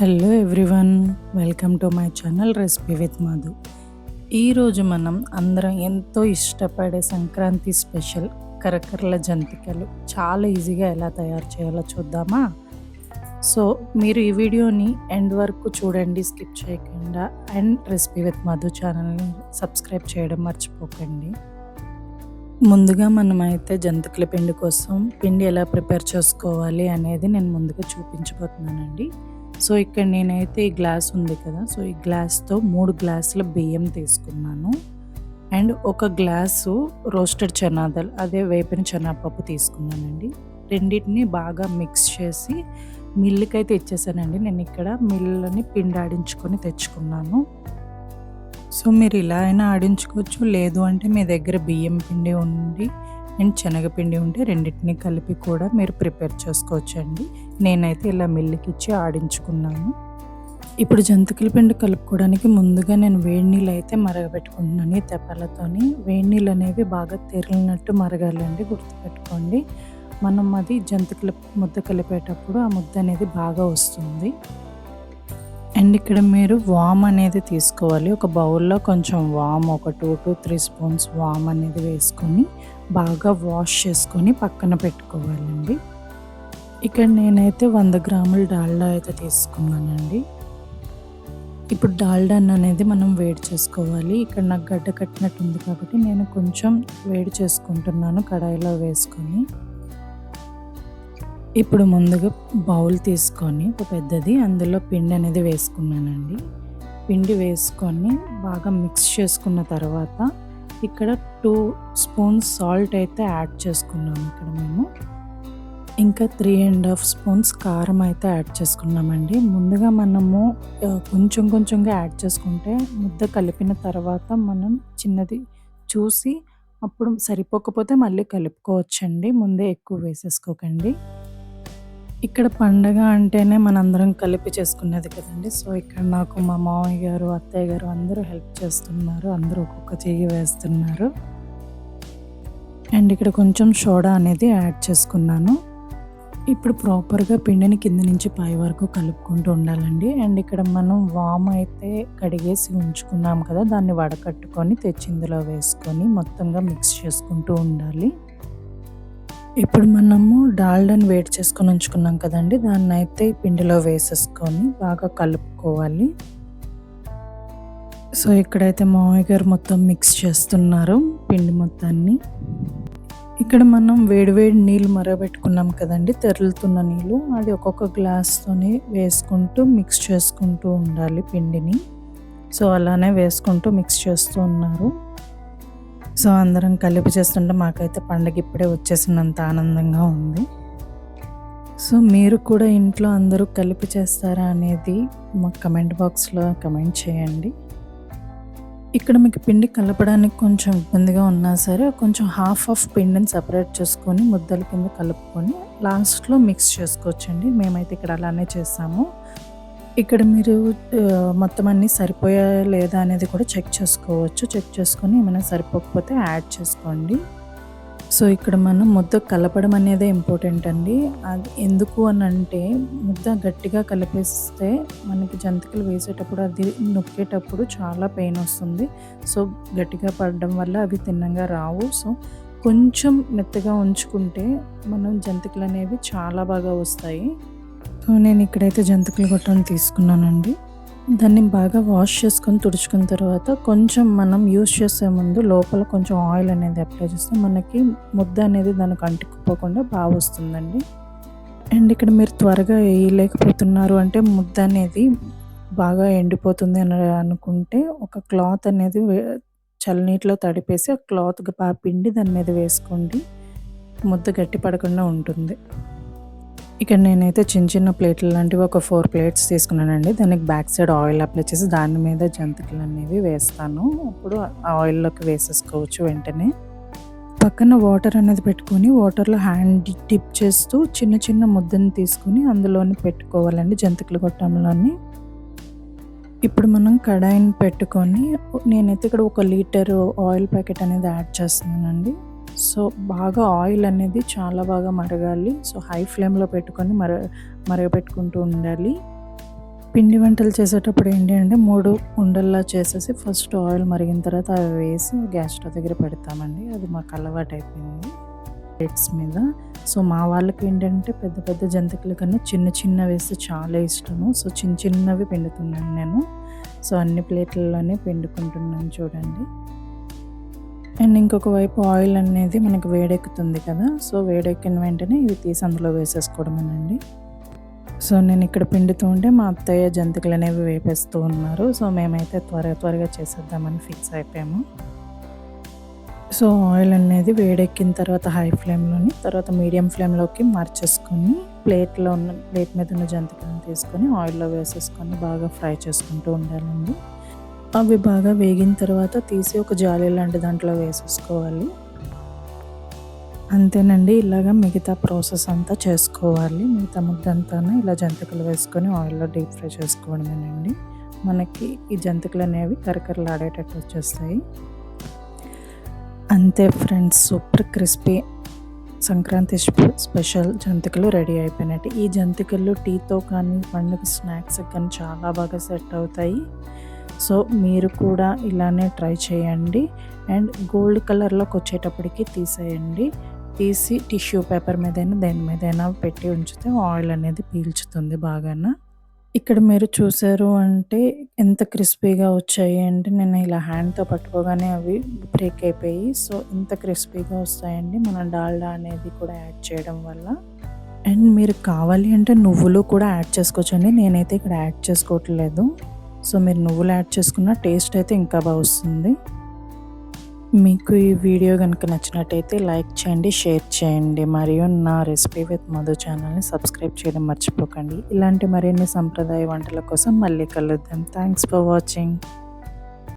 Hello everyone welcome to my channel recipe with Madhu. ఈరోజు మనం అందరం ఎంతో ఇష్టపడే సంక్రాంతి స్పెషల్ కరకరల జంతికలు చాలా ఈజీగా ఎలా తయారు చేయాలో చూద్దామా? సో మీరు ఈ వీడియోని ఎండ్ వరకు చూడండి స్కిప్ చేయకుండా. అండ్ రెసిపీ విత్ మధు ఛానల్ని సబ్స్క్రైబ్ చేయడం మర్చిపోకండి. ముందుగా మనమైతే జంతికల పిండి కోసం పిండి ఎలా ప్రిపేర్ చేసుకోవాలి అనేది నేను ముందుగా చూపించబోతున్నానండి. సో ఇక్కడ నేనైతే ఈ గ్లాస్ ఉంది కదా సో ఈ గ్లాస్తో మూడు గ్లాసుల బియ్యం తీసుకున్నాను. అండ్ ఒక గ్లాసు రోస్టెడ్ చనాదల్ అదే వేపిన చెనాపప్పు తీసుకున్నానండి. రెండింటిని బాగా మిక్స్ చేసి మిల్లుకి అయితే ఇచ్చేసానండి. నేను ఇక్కడ మిల్లుని పిండి ఆడించుకొని తెచ్చుకున్నాను. సో మీరు ఇలా అయినా ఆడించుకోవచ్చు లేదు అంటే మీ దగ్గర బియ్యం పిండి ఉండి అండ్ శనగపిండి ఉంటే రెండింటిని కలిపి కూడా మీరు ప్రిపేర్ చేసుకోవచ్చు అండి నేనైతే ఇలా మిల్లుకి ఇచ్చి ఆడించుకున్నాను. ఇప్పుడు జంతికల పిండి కలుపుకోవడానికి ముందుగా నేను వేడి నీళ్ళు అయితే మరగబెట్టుకుంటున్నాను ఈ తెప్పలతోని. వేడి నీళ్ళు అనేవి బాగా తెరిలినట్టు మరగాలండి గుర్తుపెట్టుకోండి. మనం అది జంతికల ముద్ద కలిపేటప్పుడు ఆ ముద్ద అనేది బాగా వస్తుంది. అండ్ ఇక్కడ మీరు వామ్ అనేది తీసుకోవాలి. ఒక బౌల్లో కొంచెం వామ్ ఒక టూ టు త్రీ స్పూన్స్ వామ్ అనేది వేసుకొని బాగా వాష్ చేసుకొని పక్కన పెట్టుకోవాలండి. ఇక్కడ నేనైతే వంద గ్రాముల డాల్డా అయితే తీసుకున్నానండి. ఇప్పుడు డాల్డా అనేది మనం వేడి చేసుకోవాలి. ఇక్కడ నాకు గడ్డ కట్టినట్టు ఉంది కాబట్టి నేను కొంచెం వేడి చేసుకుంటున్నాను కడాయిలో వేసుకొని. ఇప్పుడు ముందుగా బౌల్ తీసుకొని ఒక పెద్దది అందులో పిండి అనేది వేసుకున్నానండి. పిండి వేసుకొని బాగా మిక్స్ చేసుకున్న తర్వాత ఇక్కడ టూ స్పూన్స్ సాల్ట్ అయితే యాడ్ చేసుకున్నాము ఇక్కడ మేము. ఇంకా త్రీ అండ్ హాఫ్ స్పూన్స్ కారం అయితే యాడ్ చేసుకున్నామండి. ముందుగా మనము కొంచెం కొంచెంగా యాడ్ చేసుకుంటే ముద్ద కలిపిన తర్వాత మనం చిన్నది చూసి అప్పుడు సరిపోకపోతే మళ్ళీ కలుపుకోవచ్చండి. ముందే ఎక్కువ వేసేసుకోకండి. ఇక్కడ పండగ అంటేనే మనందరం కలిపి చేసుకునేది కదండి. సో ఇక్కడ నాకు మా మామయ్య గారు అత్తయ్య గారు అందరూ హెల్ప్ చేస్తున్నారు. అందరూ ఒక్కొక్క చెయ్యి వేస్తున్నారు. అండ్ ఇక్కడ కొంచెం సోడా అనేది యాడ్ చేసుకున్నాను. ఇప్పుడు ప్రాపర్గా పిండిని కింద నుంచి పై వరకు కలుపుకుంటూ ఉండాలండి. అండ్ ఇక్కడ మనం వామ్ అయితే కడిగేసి ఉంచుకున్నాం కదా దాన్ని వడకట్టుకొని తెచ్చిందులో వేసుకొని మొత్తంగా మిక్స్ చేసుకుంటూ ఉండాలి. ఇప్పుడు మనము డాల్డన్ వేడి చేసుకొని ఉంచుకున్నాం కదండి. దాన్ని అయితే పిండిలో వేసేసుకొని బాగా కలుపుకోవాలి. సో ఇక్కడైతే మామయ్య గారు మొత్తం మిక్స్ చేస్తున్నారు పిండి మొత్తాన్ని. ఇక్కడ మనం వేడివేడి నీళ్ళు మరగబెట్టుకున్నాం కదండి. తెరులుతున్న నీళ్ళు అది ఒక్కొక్క గ్లాస్తోనే వేసుకుంటూ మిక్స్ చేసుకుంటూ ఉండాలి పిండిని. సో అలానే వేసుకుంటూ మిక్స్ చేస్తూ ఉన్నారు. సో అందరం కలిపి చేస్తుంటే మాకైతే పండగ ఇప్పుడే వచ్చేసినంత ఆనందంగా ఉంది. సో మీరు కూడా ఇంట్లో అందరూ కలిపి చేస్తారా అనేది మా కమెంట్ బాక్స్లో కమెంట్ చేయండి. ఇక్కడ మీకు పిండి కలపడానికి కొంచెం ఇబ్బందిగా ఉన్నా సరే కొంచెం హాఫ్ ఆఫ్ పిండిని సపరేట్ చేసుకొని ముద్దల కింద కలుపుకొని లాస్ట్లో మిక్స్ చేసుకోవచ్చండి. మేమైతే ఇక్కడ అలానే చేసాము ఇక్కడ మీరు మొత్తం అన్నీ సరిపోయా లేదా అనేది కూడా చెక్ చేసుకోవచ్చు. చెక్ చేసుకొని ఏమైనా సరిపోకపోతే యాడ్ చేసుకోండి. సో ఇక్కడ మనం ముద్ద కలపడం అనేదే ఇంపార్టెంట్ అండి. అది ఎందుకు అని అంటే ముద్ద గట్టిగా కలిపేస్తే మనకి జంతికలు వేసేటప్పుడు అది నొక్కేటప్పుడు చాలా పెయిన్ వస్తుంది. సో గట్టిగా పడడం వల్ల అవి తిన్నంగా రావు. సో కొంచెం మెత్తగా ఉంచుకుంటే మనం జంతికలు అనేవి చాలా బాగా వస్తాయి. నేను ఇక్కడైతే జంతికల గొట్టం తీసుకున్నానండి. దాన్ని బాగా వాష్ చేసుకొని తుడుచుకున్న తర్వాత కొంచెం మనం యూస్ చేసే ముందు లోపల కొంచెం ఆయిల్ అనేది అప్లై చేస్తే మనకి ముద్ద అనేది దానికి అంటుకుపోకుండా బాగా వస్తుందండి. అండ్ ఇక్కడ మీరు త్వరగా వేయలేకపోతున్నారు అంటే ముద్ద అనేది బాగా ఎండిపోతుంది అని అనుకుంటే ఒక క్లాత్ అనేది చల్లనీటిలో తడిపేసి ఆ క్లాత్ బాగా పిండి దాని మీద వేసుకోండి. ముద్ద గట్టి పడకుండా ఉంటుంది. ఇక్కడ నేనైతే చిన్న చిన్న ప్లేట్లు లాంటివి ఒక ఫోర్ ప్లేట్స్ తీసుకున్నానండి. దానికి బ్యాక్ సైడ్ ఆయిల్ అప్లై చేసి దాని మీద జంతికలు అనేవి వేస్తాను. అప్పుడు ఆయిల్లోకి వేసేసుకోవచ్చు వెంటనే. పక్కన వాటర్ అనేది పెట్టుకొని వాటర్లో హ్యాండ్ డిప్ చేస్తూ చిన్న చిన్న ముద్దను తీసుకుని అందులోని పెట్టుకోవాలండి జంతికలు గొట్టంలోని. ఇప్పుడు మనం కడాయిని పెట్టుకొని నేనైతే ఇక్కడ ఒక లీటర్ ఆయిల్ ప్యాకెట్ అనేది యాడ్ చేస్తున్నానండి. సో బాగా ఆయిల్ అనేది చాలా బాగా మరగాలి. సో హై ఫ్లేమ్లో పెట్టుకొని మర మరగపెట్టుకుంటూ ఉండాలి. పిండి వంటలు చేసేటప్పుడు ఏంటి అంటే మూడు ఉండల్లా చేసేసి ఫస్ట్ ఆయిల్ మరిగిన తర్వాత అవి వేసి గ్యాస్ స్టవ్ దగ్గర పెడతామండి. అది మాకు అలవాటు అయిపోయింది. ప్లేట్స్ మీద. సో మా వాళ్ళకి ఏంటంటే పెద్ద పెద్ద జంతికల కన్నా చిన్న చిన్న వేస్తే చాలా ఇష్టము. సో చిన్న చిన్నవి పిండుతున్నాను నేను. సో అన్ని ప్లేట్లలోనే పిండుకుంటున్నాను చూడండి. అండ్ ఇంకొక వైపు ఆయిల్ అనేది మనకి వేడెక్కుతుంది కదా సో వేడెక్కిన వెంటనే ఇవి తీసి అందులో వేసేసుకోవడమేనండి. సో నేను ఇక్కడ పిండుతూ ఉంటే మా అత్తయ్య జంతికలు అనేవి వేపేస్తూ ఉన్నారు. సో మేమైతే త్వరగా త్వరగా చేసేద్దామని ఫిక్స్ అయిపోయాము. సో ఆయిల్ అనేది వేడెక్కిన తర్వాత హై ఫ్లేమ్లోని తర్వాత మీడియం ఫ్లేమ్లోకి మార్చేసుకొని ప్లేట్లో ఉన్న ప్లేట్ మీద ఉన్న జంతికలను తీసుకొని ఆయిల్లో వేసేసుకొని బాగా ఫ్రై చేసుకుంటూ ఉండాలండి. అవి బాగా వేగిన తర్వాత తీసి ఒక జాలి లాంటి దాంట్లో వేసేసుకోవాలి. అంతేనండి ఇలాగ మిగతా ప్రాసెస్ అంతా చేసుకోవాలి. మిగతా ముద్దంతా ఇలా జంతికలు వేసుకొని ఆయిల్లో డీప్ ఫ్రై చేసుకోవడమేనండి. మనకి ఈ జంతికలు అనేవి కరకరలాడేటట్టు వచ్చేస్తాయి. అంతే friends super crispy Sankranti special జంతికలు రెడీ అయిపోయినట్టు. ఈ జంతికలు టీతో కానీ పండుగ స్నాక్స్ కానీ చాలా బాగా సెట్ అవుతాయి. సో మీరు కూడా ఇలానే ట్రై చేయండి. అండ్ గోల్డ్ కలర్లోకి వచ్చేటప్పటికి తీసేయండి. తీసి టిష్యూ పేపర్ మీదైనా దేని మీదైనా పెట్టి ఉంచితే ఆయిల్ అనేది పీల్చుతుంది బాగా ఇక్కడ మీరు చూసారు అంటే ఎంత క్రిస్పీగా వచ్చాయి అంటే నేను ఇలా హ్యాండ్తో పట్టుకోగానే అవి బ్రేక్ అయిపోయి సో ఇంత క్రిస్పీగా వస్తాయండి మన డాల్డా అనేది కూడా యాడ్ చేయడం వల్ల. అండ్ మీరు కావాలి అంటే నువ్వులు కూడా యాడ్ చేసుకోవచ్చండి. నేనైతే ఇక్కడ యాడ్ చేసుకోవట్లేదు. సో మీరు నువ్వులు యాడ్ చేసుకున్న టేస్ట్ అయితే ఇంకా బాగా వస్తుంది. మీకు ఈ వీడియో కనుక నచ్చినట్టయితే లైక్ చేయండి షేర్ చేయండి మరియు నా రెసిపీ విత్ మధు ఛానల్ని సబ్స్క్రైబ్ చేయడం మర్చిపోకండి. ఇలాంటి మరిన్ని సంప్రదాయ వంటల కోసం మళ్ళీ కలుద్దాం. Thanks for watching.